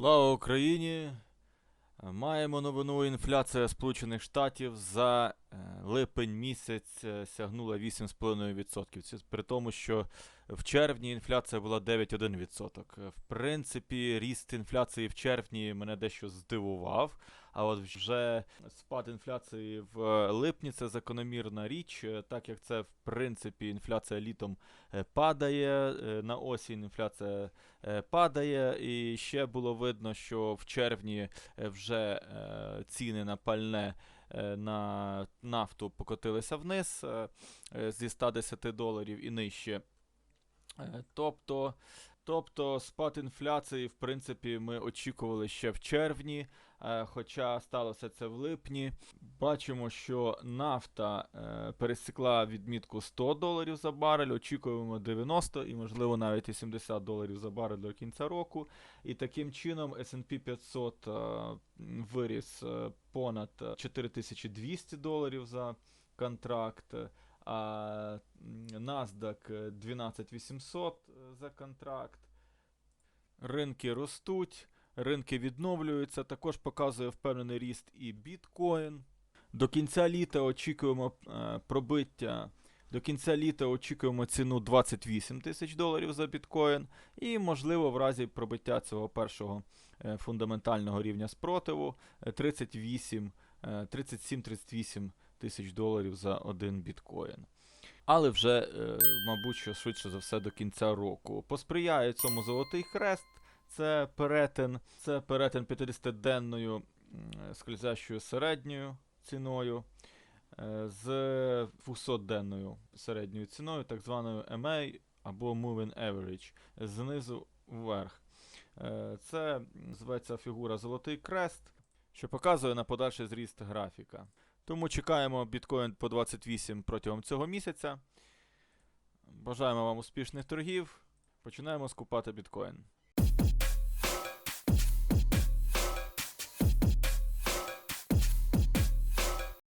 Слава Україні! Маємо новину. Інфляція Сполучених Штатів за е, липень місяць е, сягнула 8,5%. Це при тому, що в червні інфляція була 9,1%. Е, В принципі, ріст інфляції в червні мене дещо здивував. А от вже спад інфляції в е, липні це закономірна річ, так як це в принципі інфляція літом падає, на осінь інфляція падає, і ще було видно, що в червні вже ціни на пальне на нафту покотилися вниз е, е, зі 110 доларів і нижче. Е, Тобто, тобто спад інфляції, в принципі, ми очікували ще в червні, е, хоча сталося це в липні. Бачимо, що нафта е, пересікла відмітку 100 доларів за барель, очікуємо 90 і, можливо, навіть і 70 доларів за барель до кінця року. І таким чином S&P 500 е, виріс понад е, 4200 доларів за контракт. А NASDAQ е, 12800 е, за контракт. Ринки ростуть, ринки відновлюються. Також показує впевнений ріст і біткоін. До кінця літа очікуємо е, пробиття. До кінця літа очікуємо ціну 28 тисяч доларів за біткоін. І, можливо, в разі пробиття цього першого е, фундаментального рівня спротиву е, 38, е, 37-38 тисяч доларів за один біткоін. Але вже, е, мабуть, що швидше за все до кінця року. Посприяє цьому золотий хрест. Це перетин, це перетин 50-денною м, скользящою середньою ціною е, з 200-денною середньою ціною, так званою MA або Moving Average, знизу вверх. Е, Це називається фігура Золотий Крест, що показує на подальший зріст графіка. Тому чекаємо біткоін по 28 протягом цього місяця. Бажаємо вам успішних торгів. Починаємо скупати біткоін.